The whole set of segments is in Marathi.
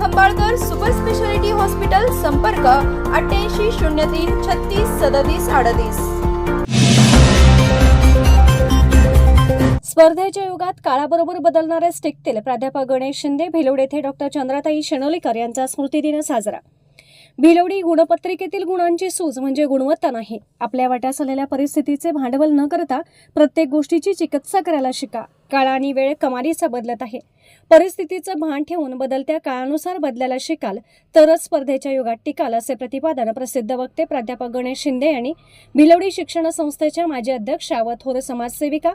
खंबाळकर सुपर स्पेशालिटी हॉस्पिटल संपर्क अठ्ठ्याऐंशी शून्य तीन छत्तीस सदतीस अडतीस. स्पर्धेच्या युगात काळाबरोबर बदलणारेच टिकतील प्राध्यापक गणेश शिंदे भिलोड येथे डॉक्टर चंद्राताई शेणोलीकर यांचा स्मृतिदिन साजरा. भिलवडी गुणपत्रिकेतील गुणांची सूज म्हणजे गुणवत्ता नाही. आपल्या वाट्यास आलेल्या परिस्थितीचे भांडवल न करता प्रत्येक गोष्टीची चिकित्सा करायला शिका. काळ आणि वेळ कमालीचा बदलत आहे. परिस्थितीचं भान ठेवून बदलत्या काळानुसार बदलायला शिकाल तरच स्पर्धेच्या युगात टिकाल असे प्रतिपादन प्रसिद्ध वक्ते प्राध्यापक गणेश शिंदे यांनी भिलवडी शिक्षण संस्थेच्या माजी अध्यक्षा व थोर समाजसेविका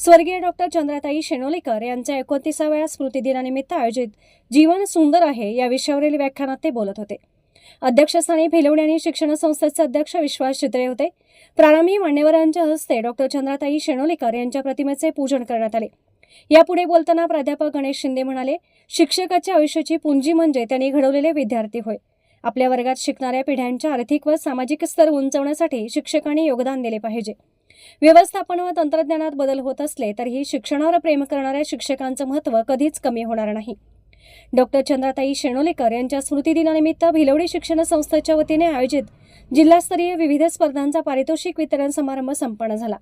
स्वर्गीय डॉक्टर चंद्राताई शेणोलेकर यांच्या एकोणतीसाव्या स्मृतिदिनानिमित्त आयोजित जीवन सुंदर आहे या विषयावरील व्याख्यानात ते बोलत होते. अध्यक्षस्थानी भिलवणी आणि शिक्षण संस्थेचे अध्यक्ष विश्वास चित्रे होते. प्रारंभी मान्यवरांच्या हस्ते डॉक्टर चंद्राताई शेणोलेकर यांच्या प्रतिमेचे पूजन करण्यात आले. यापुढे बोलताना प्राध्यापक गणेश शिंदे म्हणाले शिक्षकाच्या आयुष्याची पुंजी म्हणजे त्यांनी घडवलेले विद्यार्थी होय. आपल्या वर्गात शिकणाऱ्या पिढ्यांच्या आर्थिक व सामाजिक स्तर उंचवण्यासाठी शिक्षकांनी योगदान दिले पाहिजे. व्यवस्थापन व तंत्रज्ञानात बदल होत असले तरीही शिक्षणावर प्रेम करणाऱ्या शिक्षकांचं महत्त्व कधीच कमी होणार नाही. डॉक्टर चंद्राताई शेणोलेकर यांच्या स्मृतिदिनानिमित्त भिलवडी शिक्षण संस्थेच्या वतीने आयोजित जिल्हास्तरीय विविध स्पर्धांचा पारितोषिक वितरण समारंभ संपन्न झाला.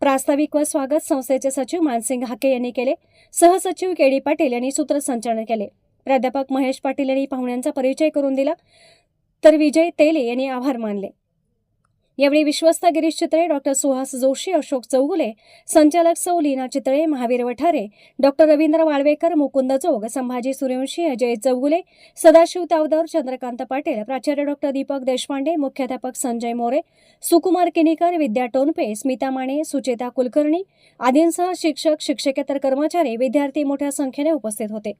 प्रास्ताविक व स्वागत संस्थेचे सचिव मानसिंग हाके यांनी केले. सहसचिव के डी पाटील यांनी सूत्रसंचालन केले. प्राध्यापक महेश पाटील यांनी पाहुण्यांचा परिचय करून दिला. तर विजय तेले यांनी आभार मानले. यावेळी विश्वस्त गिरीश चितळे डॉक्टर सुहास जोशी अशोक चौगुले संचालक सौ लीना चितळे महावीर वठारे डॉक्टर रवींद्र वाळवेकर मुकुंद जोग संभाजी सूर्यवंशी अजय चौगुले सदाशिव तावदर चंद्रकांत पाटील प्राचार्य डॉक्टर दीपक देशपांडे मुख्याध्यापक संजय मोरे सुकुमार किनीकर विद्या टोनपे स्मिता माने सुचेता कुलकर्णी आदींसह शिक्षक शिक्षकेतर कर्मचारी विद्यार्थी मोठ्या संख्येने उपस्थित होते.